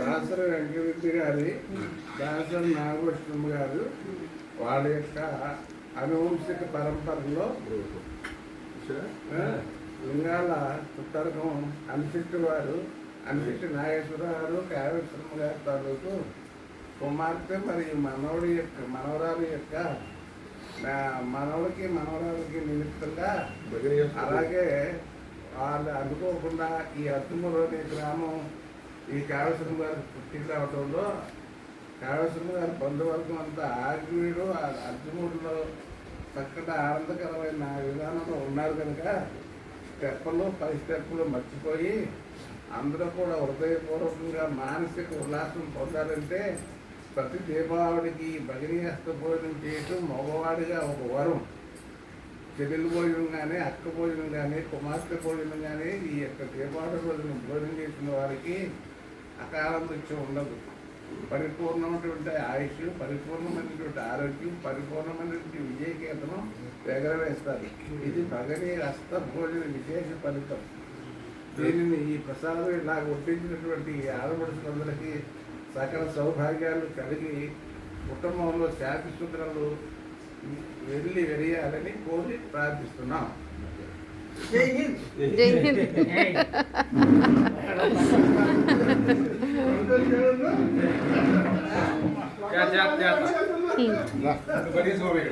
దాసరి వెంకటరెడ్డి గారి దాసరి నాగభూషణం గారు వాళ్ళ యొక్క అనువంశిక పరంపరలో లింగాల తుత్తరకం అనిశెట్టి వారు అనిశెట్టి నాగేశ్వరరావు కాళేశ్వరం గారి తాలూకు కుమార్తె మరియు మనవడి యొక్క మనవరాలు యొక్క మనవడికి మనవరాలకి నిమిత్తంగా అలాగే వాళ్ళు అనుకోకుండా ఈ అత్తుమలోని గ్రామం ఈ కాళేశ్వరం గారి పుట్టిల్లు అవడంలో కాళేశ్వరం గారి బంధువర్గం అంతా ఆగివీడు అర్జునుడిలో చక్కటి ఆనందకరమైన విధానంలో ఉన్నారు కనుక స్టెప్పులు పై స్టెప్పులు మర్చిపోయి అందరూ కూడా హృదయపూర్వకంగా మానసిక ఉల్లాసం పొందాలంటే ప్రతి దీపావళికి భగిని భోజనం చేయటం మగవాడిగా ఒక వరం. చెల్లెలు భోజనం కానీ అక్క భోజనం కానీ కుమార్తె భోజనం కానీ ఈ యొక్క దీపావళి రోజున భోజనం చేసిన వారికి అకాల మృత్యం ఉండదు. పరిపూర్ణమైనటువంటి ఆయుష్ పరిపూర్ణమైనటువంటి ఆరోగ్యం పరిపూర్ణమైనటువంటి విజయకేతనం ఎగరవేస్తారు ఇది భగని హస్త భోజన విశేష ఫలితం. దీనిని ఈ ప్రసాదం ఇలా ఒప్పించినటువంటి ఈ ఆడపడుచులందరికీ సకల సౌభాగ్యాలు కలిగి కుటుంబంలో శాంతి సూత్రాలు వెళ్ళి వెరియాలని కోరి ప్రార్థిస్తున్నాం జై హింద్ జై హింద్ क्या क्या क्या